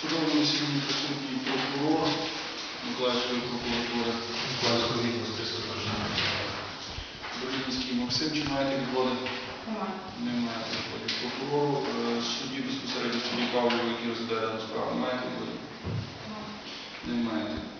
Судовому сьогодні присутній прокурор Миколаївської прокуратури Миколаївського списку проживання. Максим. Чи маєте відводи? Немає. Немає відводів. Прокурору е, судді безпосередньо судді Павлів, який розглядає дану справу. Маєте відводи? Немає. Так,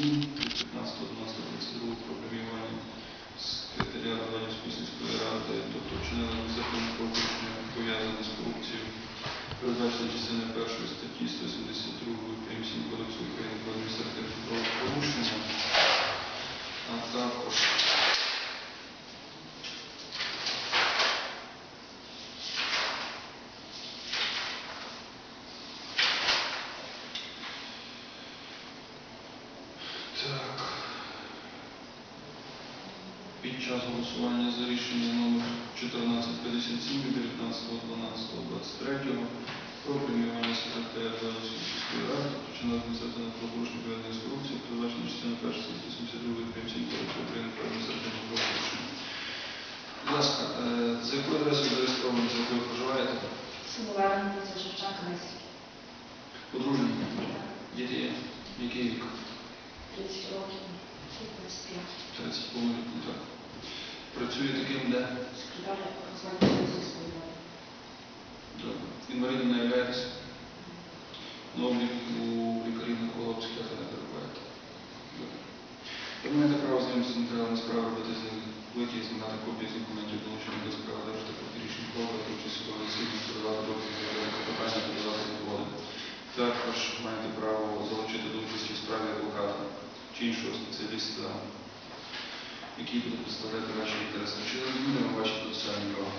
Mm-hmm. Під час голосування за рішення номер 1457 від 19.12.23 про преміювання секретаря Зеленської сільської ради, починав адміністративне правопорушення пов'язане з корупцією, передбачено частиною 1 статті 72 прим. 7 Кодексу України про адміністративне правопорушення. Будь ласка, е, за якою адресою зареєстровані, за якою проживаєте? Силуверен, це Шевченка, десь Подружені? Діти є? Який вік? 30 років, 25. 30 повнолітні, так. Працює таким, де? Інвалідом не являєтесь? На обліку лікарів нарколог психіатра не перебуваєте? Ви маєте право знайомитися з матеріалами справи, робити з них витяг, знімати копії з документів, долучені до справи, держати проти рішень участь у засіданні, подавати доповіді, заявляти клопотання, подавати відводи. Також маєте право залучити до участі в справі адвоката чи іншого спеціаліста, який буде представляти ваші інтереси. Чи розуміємо ваші процесуальні права?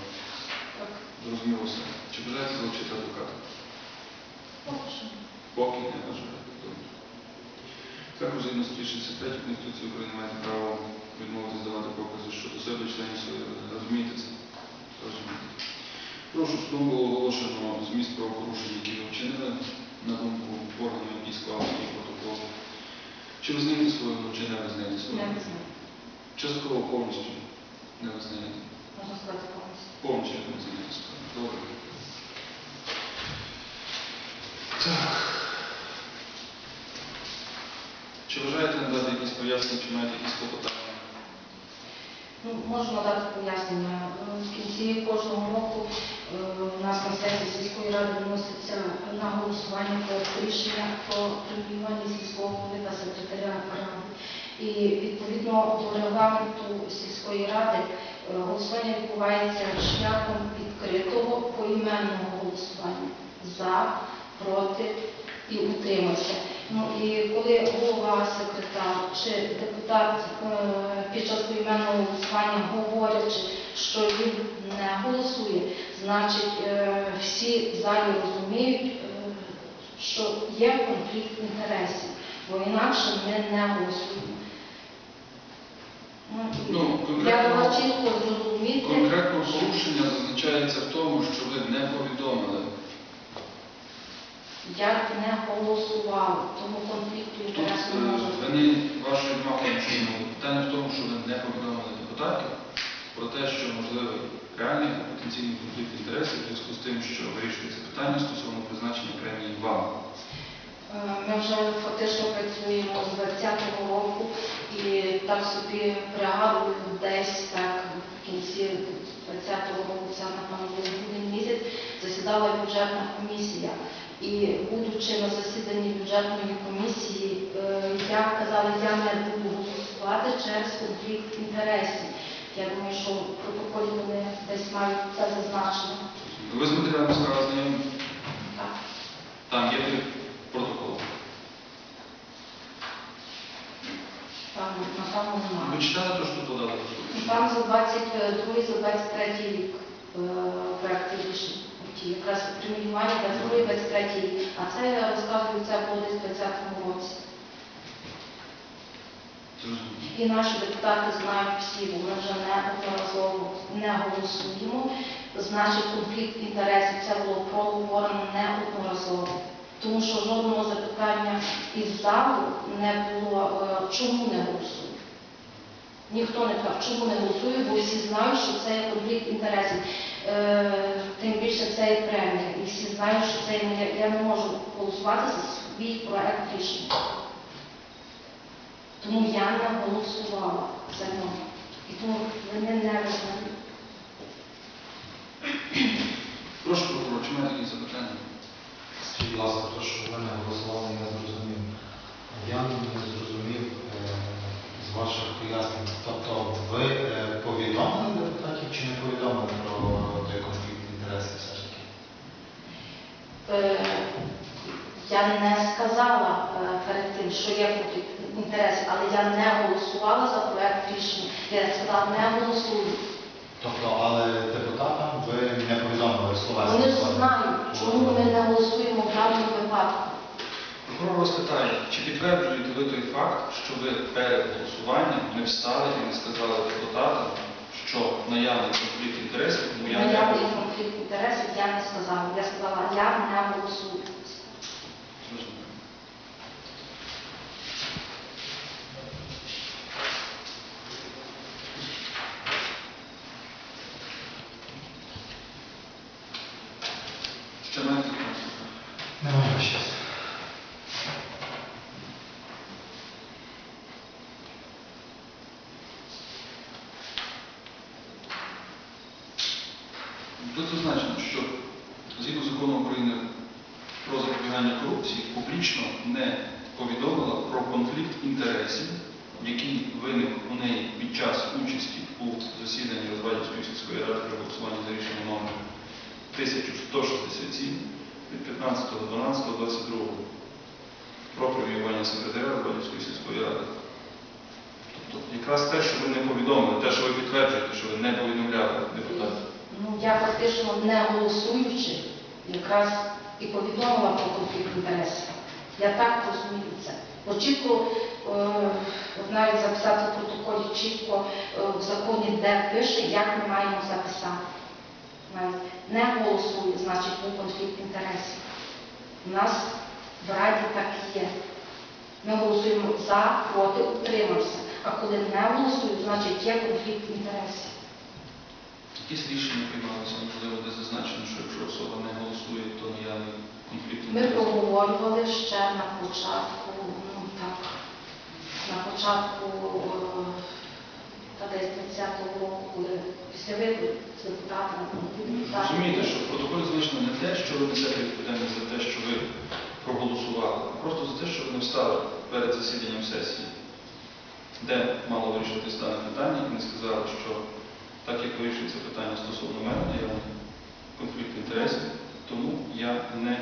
Так, Зрозуміло все. Чи бажаєте залучити адвоката? поки. Поки не бажаєте. Також згідно статті 63 Конституції України маєте право відмовитися давати покази щодо себе членів своєї. Розумієте це? Розумієте. Прошу, було оголошено зміст правопорушень, які ви вчинили, на думку органу, який склав протокол. Чи визнаєте свою вину, чи не визнаєте свою Не вину? знаю. Частково повністю не визнаєте. Можна сказати повністю. Повністю не визнаєте справу. Добре. Так. Чи бажаєте надати якісь пояснення, чи маєте якісь клопотання? Можна дати пояснення. Ну, В кінці кожного року е, у нас на сесії сільської ради виноситься на голосування проект рішення про преміювання сільського голови та секретаря ради. І відповідно до регламенту сільської ради е, голосування відбувається шляхом відкритого поіменного голосування за, проти і утримався. Ну і коли голова, секретар чи депутат е, під час поіменного голосування говорячи, що він не голосує, значить е, всі в залі розуміють, е, що є конфлікт інтересів, бо інакше ми не голосуємо. Ну, Ну, конкретно- Конкретно порушення зазначається в тому, що ви не повідомили. Як не голосували, тому конфлікту інтересу не е, може бути. вони вашої вимоги чому? Питання в тому, що ви не повідомили депутатів про те, що можливий реальний потенційний конфлікт інтересів в зв'язку з тим, що вирішується питання стосовно призначення премії вам. Е, Ми вже фактично працюємо з 20-го року і так собі пригадую десь так в кінці 20-го року, це напевно був грудень місяць, засідала бюджетна комісія. І будучи на засіданні бюджетної комісії, е, я казала, я не буду голосувати через конфлікт інтересів. Я думаю, що в протоколі вони десь мають це зазначено. Ви з матеріалами справи знайомі? Так. Там є протокол. Там, напевно, Ви немає. читали те, що подали? Там за 22 за 23 рік е, рішення. Якраз преміювання 22 23 рік. А це я розказую, це було десь в 20-му році. І наші депутати знають всі, бо ми вже неодноразово не голосуємо. Значить, конфлікт інтересів це було проговорено неодноразово. Тому що жодного запитання із залу не було, е, чому не голосує. Ніхто не казав, чому не голосує, бо всі знають, що це є конфлікт інтересів. Е, це є премія. І всі знають, що це є, я не можу голосувати за свій проект рішення. Тому я не голосувала за нього. І тому вони не визнали. Прошу, прокурор, чи маєте якісь запитання? Скажіть, будь ласка, то, що ви не голосували, я зрозумів. Я не зрозумів е, з ваших пояснень. Тобто ви е, повідомили депутатів чи не повідомили про той конфлікт інтересів все ж таки? Е, Я не сказала е, перед тим, що є інтересів, але я не голосувала за проект рішення. Я сказала, не голосую. Тобто, але депутатам ви не повідомили слова. Вони ж знають, чому ми не голосуємо в даному випадку. Прокурор вас питає, чи підтверджуєте ви той факт, що ви перед голосуванням не встали і не сказали депутатам, що наявний конфлікт інтересів, тому я не Наявний голосую? Інтересів я не сказала. Я сказала, я не голосую. Зрозуміло. Ще маєте питання? Немає щас. Тут зазначено, що згідно закону України про запобігання корупції публічно не повідомила про конфлікт інтересів, який виник у неї під час участі у засіданні Розвадівської сільської ради при голосуванні за рішення номер 1167 від 15.12.22 про преміювання секретаря Розвадівської сільської ради. Тобто якраз те, що ви не повідомили, те, що ви підтверджуєте, що ви не повідомляли депутатів. Ну, я фактично не голосуючи, якраз і повідомила про конфлікт інтересів. Я так розумію це. Бо чітко, е, навіть записати в протоколі чітко е, в законі, де пише, як ми маємо записати. Навіть не голосую, значить був конфлікт інтересів. У нас в Раді так є. Ми голосуємо за, проти, утримався. А коли не голосую, значить є конфлікт інтересів. Якісь рішення приймалися, можливо, де Ми проговорювали ще на початку, ну так, на початку е, та десь 20-го року, після виборів з депутатами. Розумієте, що в протоколі зазначено не те, що ви несете відповідальність за те, що ви проголосували, а просто за те, що ви не встали перед засіданням сесії, де мало вирішитись дане питання, і не сказали, що так як вирішується питання стосовно мене, я конфлікт інтересів, тому я не.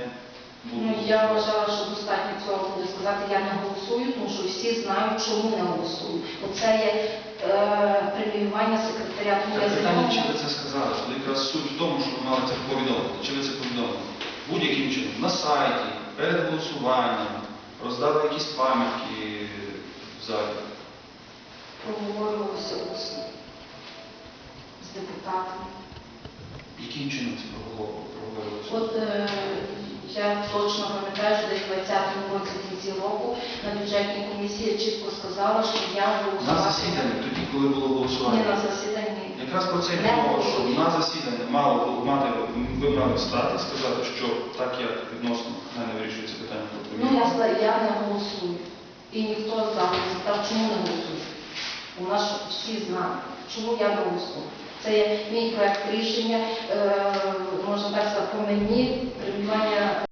Ну, я вважала, що достатньо цього буде сказати, я не голосую, тому що всі знають, чому не голосую. Оце є е, преміювання секретаря. Тому я питання, чи ви це сказали, що якраз суть в тому, що ви мали це повідомити. Чи ви це повідомили? Будь-яким чином, на сайті, перед голосуванням, роздали якісь пам'ятки в залі. проговорювалося усно з депутатами. Яким чином це проговорювалося? От е, я точно пам'ятаю, що десь в 20-му році в кінці року на бюджетній комісії чітко сказала, що я На голосувала. засіданні, тоді, коли було Ні, голосування. на засіданні. Якраз про це Не мова, було. що на засіданні мало було мати, ви мали встати сказати, що так як відносно мене вирішується питання про Ну, я сказала, я не голосую. І ніхто з залу не сказав, чому не голосую. У нас всі знають, чому я не голосую. Це мій проект рішення, е, можна так сказати, по мені преміювання